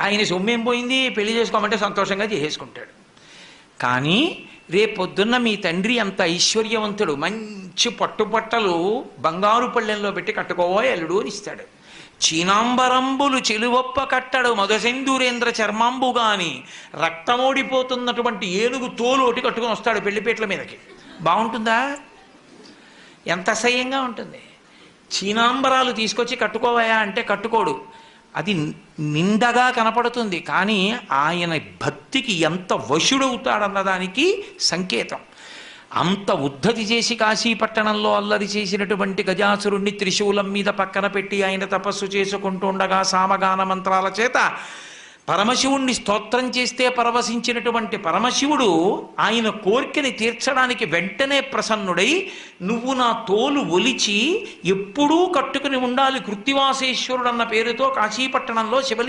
ఆయన సొమ్మేం పోయింది పెళ్ళి చేసుకోమంటే సంతోషంగా చేసేసుకుంటాడు. కానీ రేపొద్దున్న మీ తండ్రి అంత ఐశ్వర్యవంతుడు మంచి పట్టుబట్టలు బంగారు పళ్ళెంలో పెట్టి కట్టుకోవో ఎల్లుడు అని ఇస్తాడు. చీనాంబరంబులు చెలువొప్ప కట్టడు మధుసెందూరేంద్ర చర్మాంబు గాని. రక్తమోడిపోతున్నటువంటి ఏనుగు తోలు ఒకటి కట్టుకొని వస్తాడు పెళ్ళిపేట్ల మీదకి. బాగుంటుందా? ఎంత అసహ్యంగా ఉంటుంది. చీనాంబరాలు తీసుకొచ్చి కట్టుకోవాయా అంటే కట్టుకోడు. అది నిండగా కనపడుతుంది. కానీ ఆయన భక్తికి ఎంత వశుడవుతాడన్నదానికి సంకేతం. అంత ఉద్ధతి చేసి కాశీపట్టణంలో అల్లరి చేసినటువంటి గజాసురుణ్ణి త్రిశూలం మీద పక్కన పెట్టి ఆయన తపస్సు చేసుకుంటుండగా సామగాన మంత్రాల చేత పరమశివుణ్ణి స్తోత్రం చేస్తే పరవశించినటువంటి పరమశివుడు ఆయన కోరికని తీర్చడానికి వెంటనే ప్రసన్నుడై నువ్వు నా తోలు ఒలిచి ఎప్పుడూ కట్టుకుని ఉండాలి కృత్తివాసేశ్వరుడు అన్న పేరుతో కాశీపట్టణంలో శివలింగ